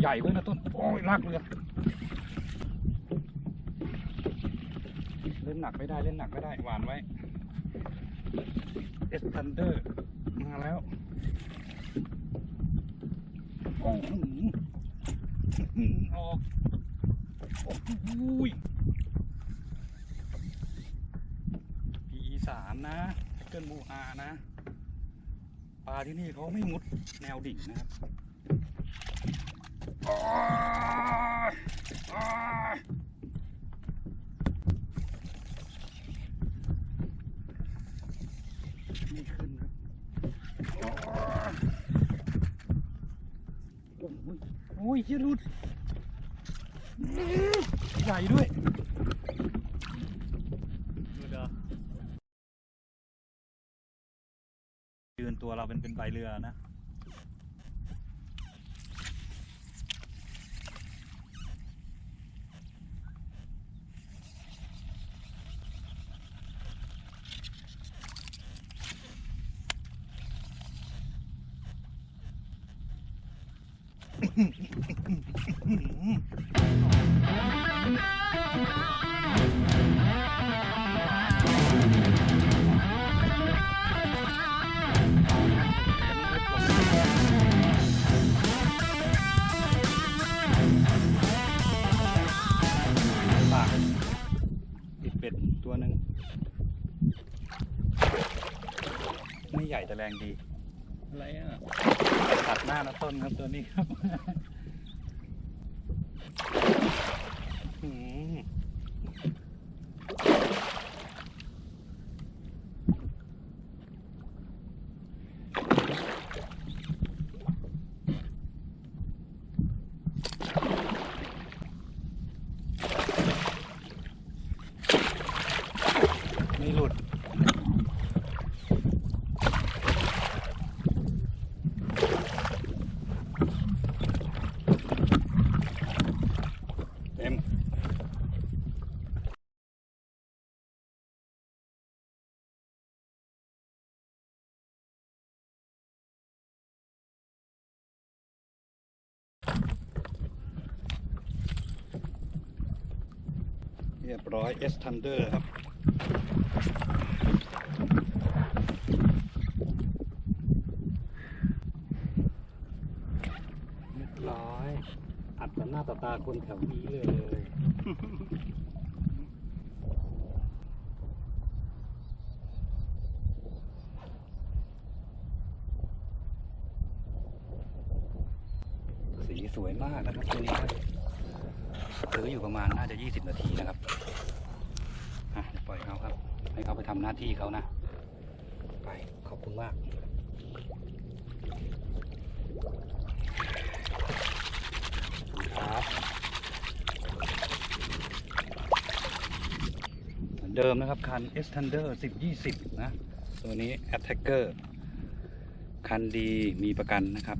ใหญ่ด้วยนะต้น โอ้ยลากเรือเล่นหนักไม่ได้เล่นหนักไม่ได้ หวานไว้เอสทันเดอร์ มาแล้ว โอ้โหออกโอ้โหปีสามนะเกินมูอานะ ปลาที่นี่เขาไม่มุดแนวดิ่งนะครับไม่ขึ้นครับโอ้โหโอ้ยเหี้ยรุดใหญ่ด้วย นตัวเราเป็นเป็นใบเรือนะป ไม่ใหญ่แต่แรงดี อะไรอะ ตัดหน้านะต้นครับตัวนี้ครับ เรียบร้อย S Thunder ครับ เรียบร้อย อัดต่อหน้าต่อตาคนแถวนี้เลย สีสวยมากนะครับตัวนี้ บซื้ออยู่ประมาณน่าจะ 20 นาทีนะครับปล่อยเขาครับ ให้เขาไปทำหน้าที่เขานะ ไปขอบคุณมากครับเหมือนเดิมนะครับ คัน S Thunder 1020 นะ ตัวนี้ Attacker คันดีมีประกันนะครับ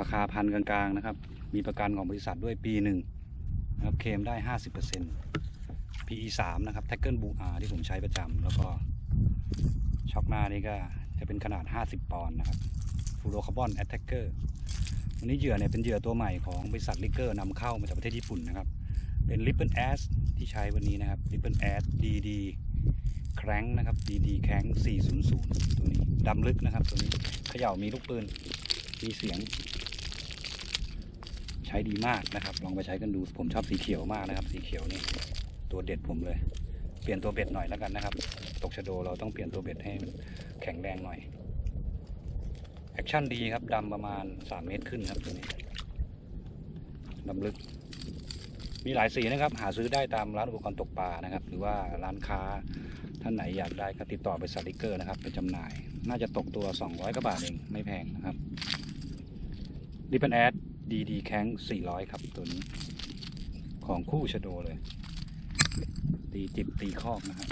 ราคาพันกลางๆนะครับ มีประกันของบริษัทด้วยปีหนึ่ง นะครับเคมได้ 50% PE 3นะครับ t a c k l e b u R ที่ผมใช้ประจำแล้วก็ช็อคหน้านี่ก็จะเป็นขนาด 50 ปอนด์นะครับฟูโรคาร์บอน Attacker วันนี้เหยื่อเนี่ยเป็นเหยื่อตัวใหม่ของบริษัทลิเกอร์นำเข้ามาจากประเทศญี่ปุ่นนะครับ เป็น Ripple Ash ที่ใช้วันนี้นะครับ Ripple Ash DD Crank นะครับ DD Crank 400 ตัวนี้ดำลึกนะครับ ตัวนี้เขย่ามีลูกปืน มีเสียง ใช้ดีมากนะครับ ลองไปใช้กันดูผมชอบสีเขียวมากนะครับ สีเขียวนี่ตัวเด็ดผมเลย เปลี่ยนตัวเบ็ดหน่อยแล้วกันนะครับ ตกชะโดเราต้องเปลี่ยนตัวเบ็ดให้แข็งแรงหน่อยแอคชั่นดีครับดำประมาณ 3 เมตรขึ้นครับตัวนี้ดำลึก มีหลายสีนะครับ หาซื้อได้ตามร้านอุปกรณ์ตกปลานะครับ หรือว่าร้านค้าท่านไหนอยากได้ก็ติดต่อบริษัทลิเกอร์นะครับไปจำหน่าย น่าจะตกตัว 200กว่าบาทเองไม่แพงนะครับดิเป็นแอด ดีดีแข้ง400 ครับตัวนี้ ของคู่ชโดเลย ตีจิบตีคอกนะครับ